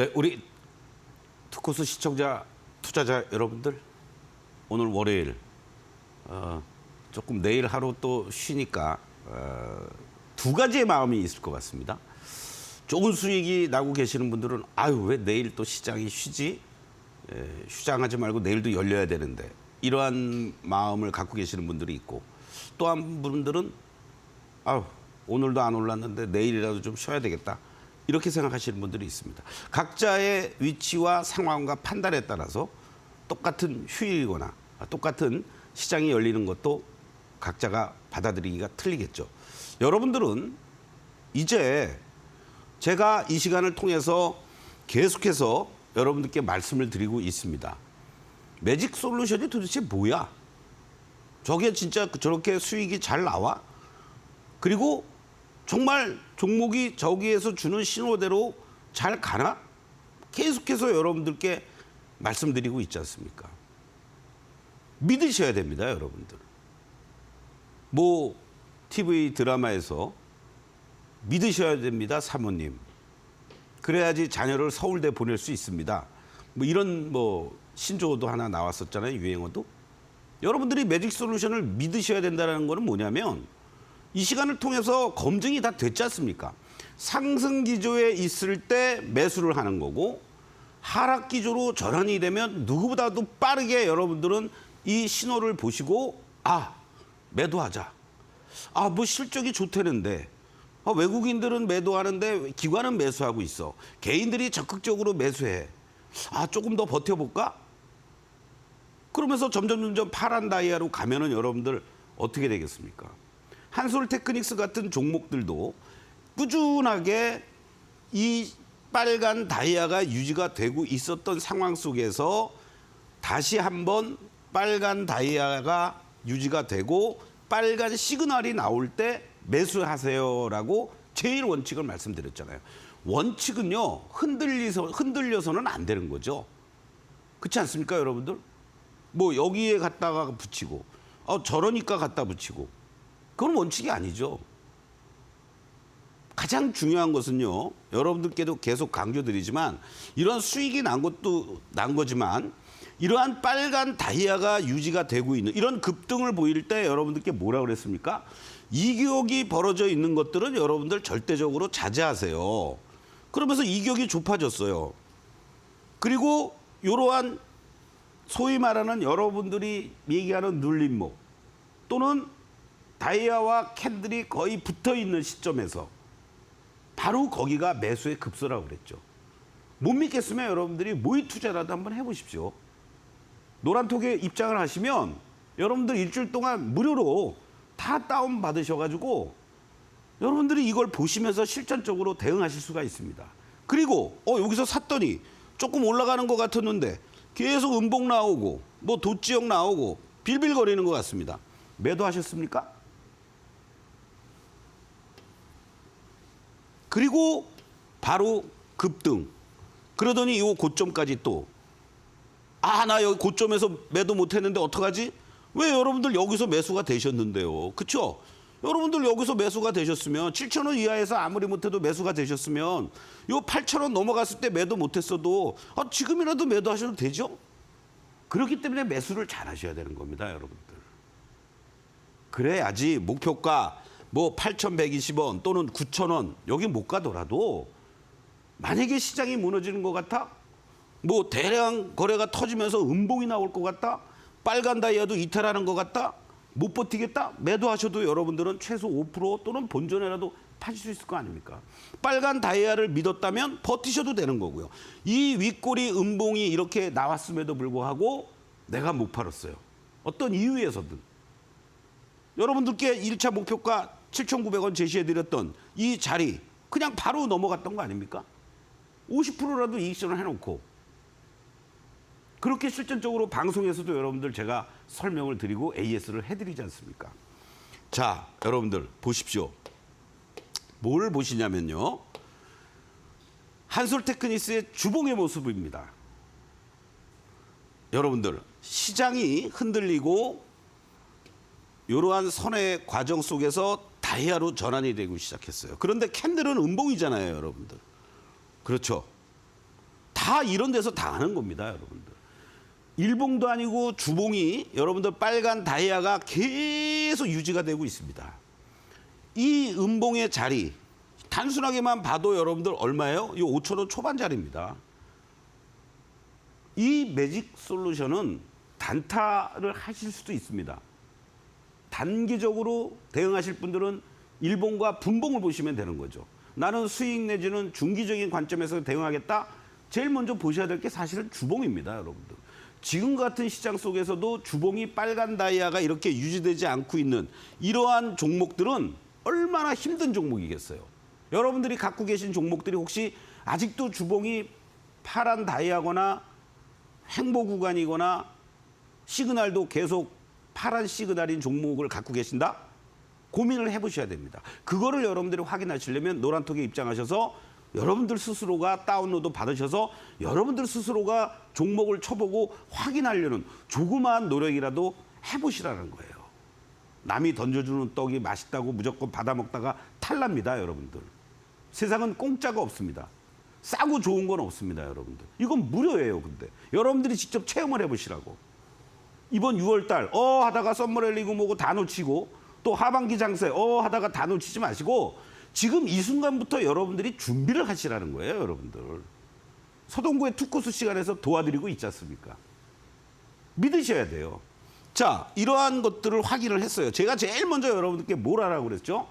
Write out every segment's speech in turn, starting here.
네, 우리 투코스 시청자, 투자자 여러분들, 오늘 월요일 어, 조금 내일 하루 또 쉬니까 어, 두 가지의 마음이 있을 것 같습니다. 좋은 수익이 나고 계시는 분들은 아유 왜 내일 또 시장이 쉬지? 에, 휴장하지 말고 내일도 열려야 되는데 이러한 마음을 갖고 계시는 분들이 있고 또 한 분들은 아유 오늘도 안 올랐는데 내일이라도 좀 쉬어야 되겠다 이렇게 생각하시는 분들이 있습니다. 각자의 위치와 상황과 판단에 따라서 똑같은 휴일이거나 똑같은 시장이 열리는 것도 각자가 받아들이기가 틀리겠죠. 여러분들은 이제 제가 이 시간을 통해서 계속해서 여러분들께 말씀을 드리고 있습니다. 매직 솔루션이 도대체 뭐야? 저게 진짜 저렇게 수익이 잘 나와? 그리고 정말 종목이 저기에서 주는 신호대로 잘 가나? 계속해서 여러분들께 말씀드리고 있지 않습니까? 믿으셔야 됩니다, 여러분들. 뭐 TV 드라마에서 믿으셔야 됩니다, 사모님. 그래야지 자녀를 서울대 보낼 수 있습니다. 뭐 이런 뭐 신조어도 하나 나왔었잖아요, 유행어도. 여러분들이 매직 솔루션을 믿으셔야 된다는 거는 뭐냐면 이 시간을 통해서 검증이 다 됐지 않습니까? 상승 기조에 있을 때 매수를 하는 거고 하락 기조로 전환이 되면 누구보다도 빠르게 여러분들은 이 신호를 보시고 아 매도하자. 아 뭐 실적이 좋다는데 아, 외국인들은 매도하는데 기관은 매수하고 있어. 개인들이 적극적으로 매수해. 아 조금 더 버텨볼까? 그러면서 점점 점점 파란 다이아로 가면은 여러분들 어떻게 되겠습니까? 한솔 테크닉스 같은 종목들도 꾸준하게 이 빨간 다이아가 유지가 되고 있었던 상황 속에서 다시 한번 빨간 다이아가 유지가 되고 빨간 시그널이 나올 때 매수하세요라고 제일 원칙을 말씀드렸잖아요. 원칙은요 흔들리서 흔들려서는 안 되는 거죠. 그렇지 않습니까, 여러분들? 뭐 여기에 갖다가 붙이고, 어 저러니까 갖다 붙이고, 그건 원칙이 아니죠. 가장 중요한 것은요, 여러분들께도 계속 강조드리지만 이런 수익이 난 것도 난 거지만 이러한 빨간 다이아가 유지가 되고 있는 이런 급등을 보일 때 여러분들께 뭐라 그랬습니까? 이격이 벌어져 있는 것들은 여러분들 절대적으로 자제하세요. 그러면서 이격이 좁아졌어요. 그리고 이러한 소위 말하는 여러분들이 얘기하는 눌림목 또는 다이아와 캔들이 거의 붙어 있는 시점에서 바로 거기가 매수의 급소라고 그랬죠. 못 믿겠으면 여러분들이 모의 투자라도 한번 해보십시오. 노란톡에 입장을 하시면 여러분들 일주일 동안 무료로 다 다운 받으셔가지고 여러분들이 이걸 보시면서 실전적으로 대응하실 수가 있습니다. 그리고 어 여기서 샀더니 조금 올라가는 것 같았는데 계속 음봉 나오고 뭐 도지역 나오고 빌빌거리는 것 같습니다. 매도하셨습니까? 그리고 바로 급등. 그러더니 이 고점까지 또 아, 나 여기 고점에서 매도 못 했는데 어떡하지? 왜 여러분들 여기서 매수가 되셨는데요? 그쵸? 여러분들 여기서 매수가 되셨으면 7천 원 이하에서 아무리 못해도 매수가 되셨으면 요 8천 원 넘어갔을 때 매도 못했어도 아, 지금이라도 매도하셔도 되죠? 그렇기 때문에 매수를 잘 하셔야 되는 겁니다, 여러분들. 그래야지 목표가 뭐 8,120원 또는 9,000원 여기 못 가더라도 만약에 시장이 무너지는 것 같아? 뭐 대량 거래가 터지면서 음봉이 나올 것 같다 빨간 다이아도 이탈하는 것 같다 못 버티겠다? 매도하셔도 여러분들은 최소 5% 또는 본전에라도 파실 수 있을 거 아닙니까? 빨간 다이아를 믿었다면 버티셔도 되는 거고요. 이 윗꼬리 음봉이 이렇게 나왔음에도 불구하고 내가 못 팔았어요. 어떤 이유에서든. 여러분들께 1차 목표가 7,900원 제시해드렸던 이 자리 그냥 바로 넘어갔던 거 아닙니까? 50%라도 이익전을 해놓고 그렇게 실전적으로 방송에서도 여러분들 제가 설명을 드리고 AS를 해드리지 않습니까? 자, 여러분들 보십시오. 뭘 보시냐면요. 한솔 테크니스의 주봉의 모습입니다. 여러분들 시장이 흔들리고 이러한 선의 과정 속에서 다이아로 전환이 되고 시작했어요. 그런데 캔들은 음봉이잖아요, 여러분들. 그렇죠. 다 이런 데서 당하는 겁니다, 여러분들. 일봉도 아니고 주봉이 여러분들 빨간 다이아가 계속 유지가 되고 있습니다. 이 음봉의 자리 단순하게만 봐도 여러분들 얼마예요? 이 5천 원 초반짜리입니다. 이 매직 솔루션은 단타를 하실 수도 있습니다. 단기적으로 대응하실 분들은 일봉과 분봉을 보시면 되는 거죠. 나는 수익 내지는 중기적인 관점에서 대응하겠다. 제일 먼저 보셔야 될 게 사실은 주봉입니다, 여러분들. 지금 같은 시장 속에서도 주봉이 빨간 다이아가 이렇게 유지되지 않고 있는 이러한 종목들은 얼마나 힘든 종목이겠어요. 여러분들이 갖고 계신 종목들이 혹시 아직도 주봉이 파란 다이아거나 행보 구간이거나 시그널도 계속 파란 시그널인 종목을 갖고 계신다? 고민을 해보셔야 됩니다. 그거를 여러분들이 확인하시려면 노란톡에 입장하셔서 여러분들 스스로가 다운로드 받으셔서 여러분들 스스로가 종목을 쳐보고 확인하려는 조그마한 노력이라도 해보시라는 거예요. 남이 던져주는 떡이 맛있다고 무조건 받아 먹다가 탈납니다, 여러분들. 세상은 공짜가 없습니다. 싸고 좋은 건 없습니다, 여러분들. 이건 무료예요, 근데. 여러분들이 직접 체험을 해보시라고. 이번 6월 달, 어, 하다가 썸머랠리고 뭐고 다 놓치고 또 하반기 장세, 어, 하다가 다 놓치지 마시고 지금 이 순간부터 여러분들이 준비를 하시라는 거예요, 여러분들. 서동구의 투코스 시간에서 도와드리고 있지 않습니까? 믿으셔야 돼요. 자, 이러한 것들을 확인을 했어요. 제가 제일 먼저 여러분들께 뭘 하라고 그랬죠?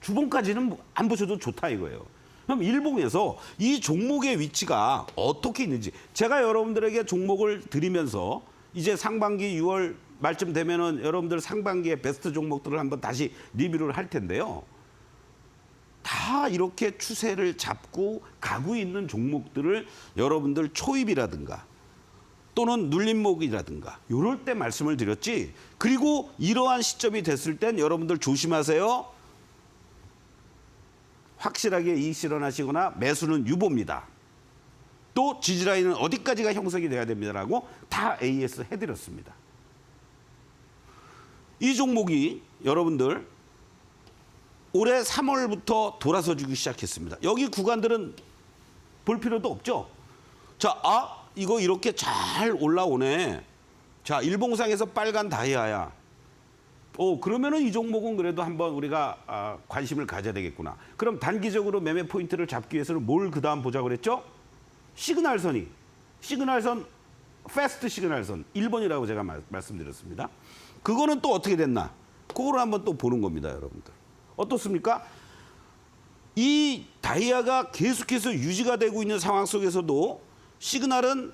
주봉까지는 안 보셔도 좋다 이거예요. 그럼 일봉에서 이 종목의 위치가 어떻게 있는지 제가 여러분들에게 종목을 드리면서 이제 상반기 6월 말쯤 되면은 여러분들 상반기에 베스트 종목들을 한번 다시 리뷰를 할 텐데요. 다 이렇게 추세를 잡고 가고 있는 종목들을 여러분들 초입이라든가 또는 눌림목이라든가 이럴 때 말씀을 드렸지. 그리고 이러한 시점이 됐을 땐 여러분들 조심하세요. 확실하게 이익 실현하시거나 매수는 유보입니다. 또 지지라인은 어디까지가 형성이 돼야 됩니다라고 다 AS 해드렸습니다. 이 종목이 여러분들 올해 3월부터 돌아서 주기 시작했습니다. 여기 구간들은 볼 필요도 없죠. 자, 아, 이거 이렇게 잘 올라오네. 자, 일봉상에서 빨간 다이아야. 오, 그러면은 이 종목은 그래도 한번 우리가 아, 관심을 가져야 되겠구나. 그럼 단기적으로 매매 포인트를 잡기 위해서는 뭘 그 다음 보자 그랬죠? 시그널선이. 시그널선, 패스트 시그널선. 1번이라고 제가 말, 말씀드렸습니다. 그거는 또 어떻게 됐나? 그거를 한번 또 보는 겁니다, 여러분들. 어떻습니까? 이 다이아가 계속해서 유지가 되고 있는 상황 속에서도 시그널은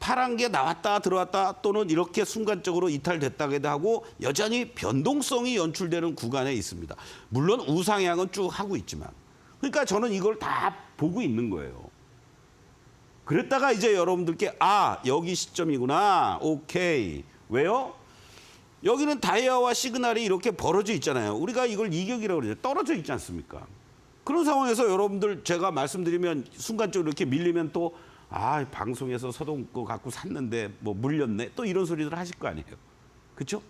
파란 게 나왔다 들어왔다 또는 이렇게 순간적으로 이탈됐다기도 하고 여전히 변동성이 연출되는 구간에 있습니다. 물론 우상향은 쭉 하고 있지만 그러니까 저는 이걸 다 보고 있는 거예요. 그랬다가 이제 여러분들께 아 여기 시점이구나 오케이 왜요? 여기는 다이아와 시그널이 이렇게 벌어져 있잖아요. 우리가 이걸 이격이라고 그러죠. 떨어져 있지 않습니까? 그런 상황에서 여러분들 제가 말씀드리면 순간적으로 이렇게 밀리면 또 아, 방송에서 서동 거 갖고 샀는데 뭐 물렸네. 또 이런 소리들 하실 거 아니에요. 그렇죠?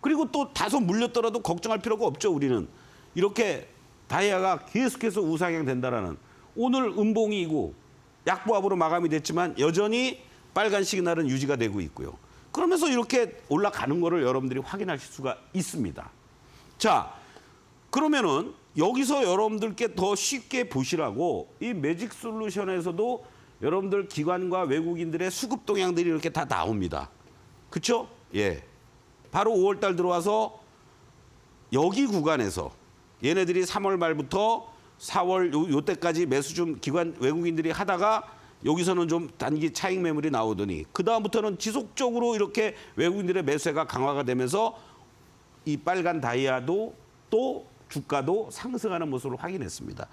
그리고 또 다소 물렸더라도 걱정할 필요가 없죠, 우리는. 이렇게 다이아가 계속해서 우상향 된다라는 오늘 음봉이고 약보합으로 마감이 됐지만 여전히 빨간 시그널은 유지가 되고 있고요. 그러면서 이렇게 올라가는 거를 여러분들이 확인하실 수가 있습니다. 자, 그러면은 여기서 여러분들께 더 쉽게 보시라고 이 매직 솔루션에서도 여러분들 기관과 외국인들의 수급 동향들이 이렇게 다 나옵니다. 그렇죠? 예. 바로 5월 달 들어와서 여기 구간에서 얘네들이 3월 말부터 4월 요, 요 때까지 매수 좀 기관 외국인들이 하다가 여기서는 좀 단기 차익 매물이 나오더니 그 다음부터는 지속적으로 이렇게 외국인들의 매수가 강화가 되면서 이 빨간 다이아도 또 주가도 상승하는 모습을 확인했습니다.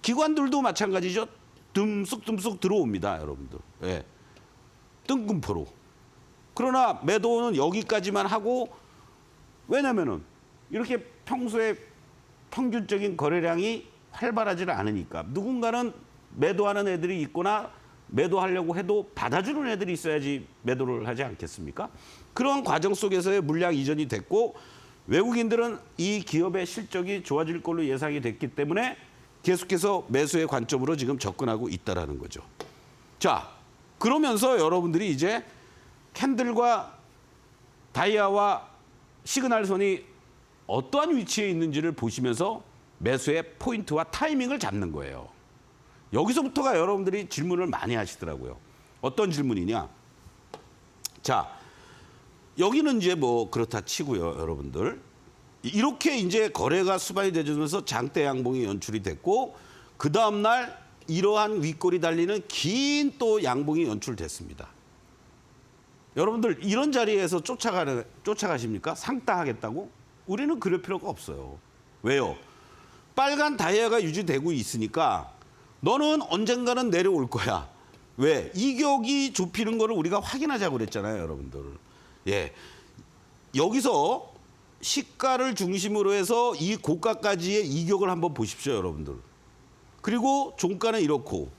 기관들도 마찬가지죠. 듬쑥듬쑥 들어옵니다, 여러분들. 예. 뜬금포로. 그러나 매도는 여기까지만 하고 왜냐면은 이렇게 평소에 평균적인 거래량이 활발하지는 않으니까 누군가는 매도하는 애들이 있거나 매도하려고 해도 받아주는 애들이 있어야지 매도를 하지 않겠습니까? 그런 과정 속에서의 물량 이전이 됐고 외국인들은 이 기업의 실적이 좋아질 걸로 예상이 됐기 때문에 계속해서 매수의 관점으로 지금 접근하고 있다라는 거죠. 자, 그러면서 여러분들이 이제 캔들과 다이아와 시그널 선이 어떠한 위치에 있는지를 보시면서 매수의 포인트와 타이밍을 잡는 거예요. 여기서부터가 여러분들이 질문을 많이 하시더라고요. 어떤 질문이냐? 자, 여기는 이제 뭐 그렇다 치고요, 여러분들. 이렇게 이제 거래가 수반이 되면서 장대 양봉이 연출이 됐고 그 다음 날 이러한 윗골이 달리는 긴 또 양봉이 연출됐습니다. 여러분들 이런 자리에서 쫓아가는 쫓아가십니까? 상따하겠다고? 우리는 그럴 필요가 없어요. 왜요? 빨간 다이아가 유지되고 있으니까 너는 언젠가는 내려올 거야. 왜? 이격이 좁히는 거를 우리가 확인하자고 그랬잖아요, 여러분들. 예. 여기서 시가를 중심으로 해서 이 고가까지의 이격을 한번 보십시오, 여러분들. 그리고 종가는 이렇고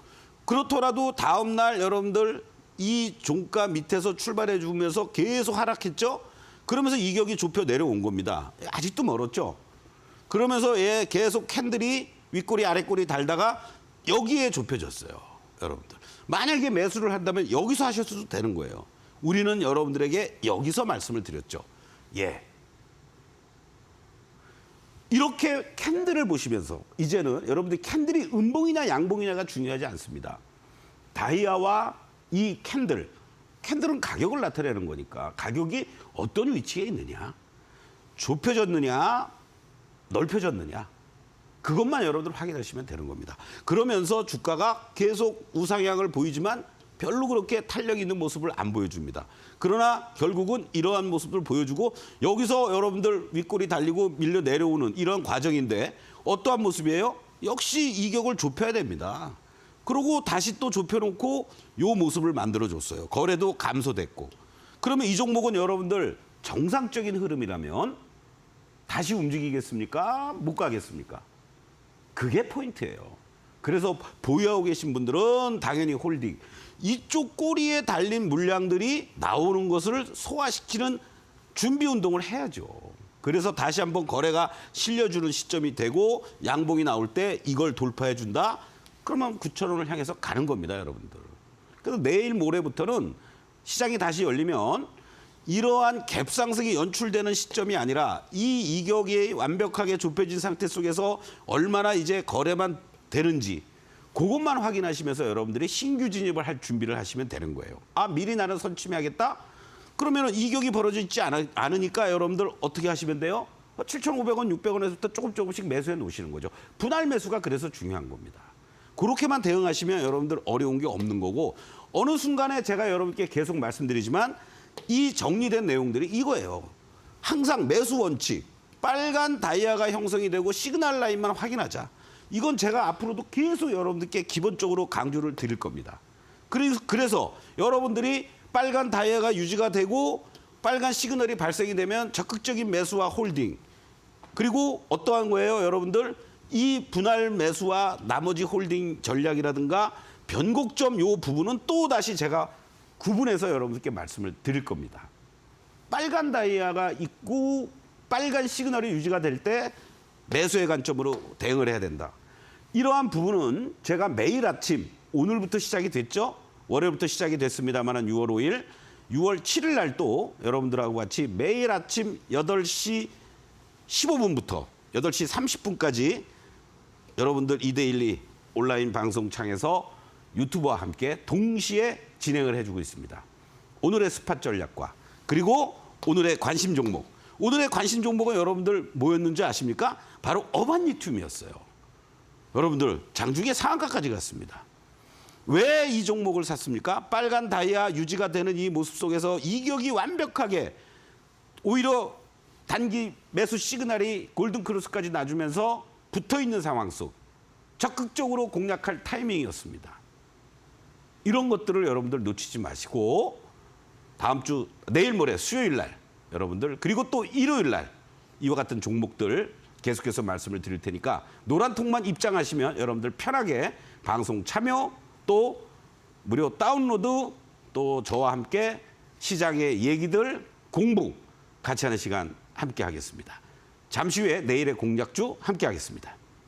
그렇더라도 다음 날 여러분들 이 종가 밑에서 출발해 주면서 계속 하락했죠. 그러면서 이격이 좁혀 내려온 겁니다. 아직도 멀었죠. 그러면서 얘 계속 캔들이 윗꼬리 아랫꼬리 달다가 여기에 좁혀졌어요. 여러분들. 만약에 매수를 한다면 여기서 하셨어도 되는 거예요. 우리는 여러분들에게 여기서 말씀을 드렸죠. 예. 이렇게 캔들을 보시면서 이제는 여러분들이 캔들이 음봉이냐 양봉이냐가 중요하지 않습니다. 다이아와 이 캔들, 캔들은 가격을 나타내는 거니까 가격이 어떤 위치에 있느냐, 좁혀졌느냐, 넓혀졌느냐, 그것만 여러분들 확인하시면 되는 겁니다. 그러면서 주가가 계속 우상향을 보이지만 별로 그렇게 탄력 있는 모습을 안 보여줍니다. 그러나 결국은 이러한 모습을 보여주고 여기서 여러분들 윗골이 달리고 밀려 내려오는 이런 과정인데 어떠한 모습이에요? 역시 이격을 좁혀야 됩니다. 그리고 다시 또 좁혀놓고 요 모습을 만들어줬어요. 거래도 감소됐고. 그러면 이 종목은 여러분들 정상적인 흐름이라면 다시 움직이겠습니까? 못 가겠습니까? 그게 포인트예요. 그래서 보유하고 계신 분들은 당연히 홀딩. 이쪽 꼬리에 달린 물량들이 나오는 것을 소화시키는 준비 운동을 해야죠. 그래서 다시 한번 거래가 실려주는 시점이 되고 양봉이 나올 때 이걸 돌파해 준다. 그러면 9천 원을 향해서 가는 겁니다, 여러분들. 그래서 내일 모레부터는 시장이 다시 열리면 이러한 갭 상승이 연출되는 시점이 아니라 이 이격이 완벽하게 좁혀진 상태 속에서 얼마나 이제 거래만 되는지 그것만 확인하시면서 여러분들이 신규 진입을 할 준비를 하시면 되는 거예요. 아 미리 나는 선침해야겠다. 그러면 이격이 벌어져 있지 않, 않으 니까 여러분들 어떻게 하시면 돼요? 7,500원, 600원에서부터 조금 조금씩 매수해 놓으시는 거죠. 분할 매수가 그래서 중요한 겁니다. 그렇게만 대응하시면 여러분들 어려운 게 없는 거고 어느 순간에 제가 여러분께 계속 말씀드리지만 이 정리된 내용들이 이거예요. 항상 매수 원칙, 빨간 다이아가 형성이 되고 시그널 라인만 확인하자. 이건 제가 앞으로도 계속 여러분들께 기본적으로 강조를 드릴 겁니다. 그래서, 그래서 여러분들이 빨간 다이아가 유지가 되고 빨간 시그널이 발생이 되면 적극적인 매수와 홀딩 그리고 어떠한 거예요, 여러분들? 이 분할 매수와 나머지 홀딩 전략이라든가 변곡점 요 부분은 또 다시 제가 구분해서 여러분들께 말씀을 드릴 겁니다. 빨간 다이아가 있고 빨간 시그널이 유지가 될 때 매수의 관점으로 대응을 해야 된다. 이러한 부분은 제가 매일 아침 오늘부터 시작이 됐죠. 월요일부터 시작이 됐습니다만은 6월 5일, 6월 7일 날 또 여러분들하고 같이 매일 아침 8시 15분부터 8시 30분까지 여러분들 2대1리 온라인 방송창에서 유튜버와 함께 동시에 진행을 해주고 있습니다. 오늘의 스팟 전략과 그리고 오늘의 관심 종목. 오늘의 관심 종목은 여러분들 뭐였는지 아십니까? 바로 어반리튬이었어요. 여러분들 장중에 상한가까지 갔습니다. 왜 이 종목을 샀습니까? 빨간 다이아 유지가 되는 이 모습 속에서 이격이 완벽하게 오히려 단기 매수 시그널이 골든 크로스까지 놔주면서 붙어 있는 상황 속 적극적으로 공략할 타이밍이었습니다. 이런 것들을 여러분들 놓치지 마시고 다음 주 내일 모레 수요일 날 여러분들 그리고 또 일요일 날 이와 같은 종목들 계속해서 말씀을 드릴 테니까 노란 통만 입장하시면 여러분들 편하게 방송 참여 또 무료 다운로드 또 저와 함께 시장의 얘기들 공부 같이 하는 시간 함께 하겠습니다. 잠시 후에 내일의 공략주 함께 하겠습니다.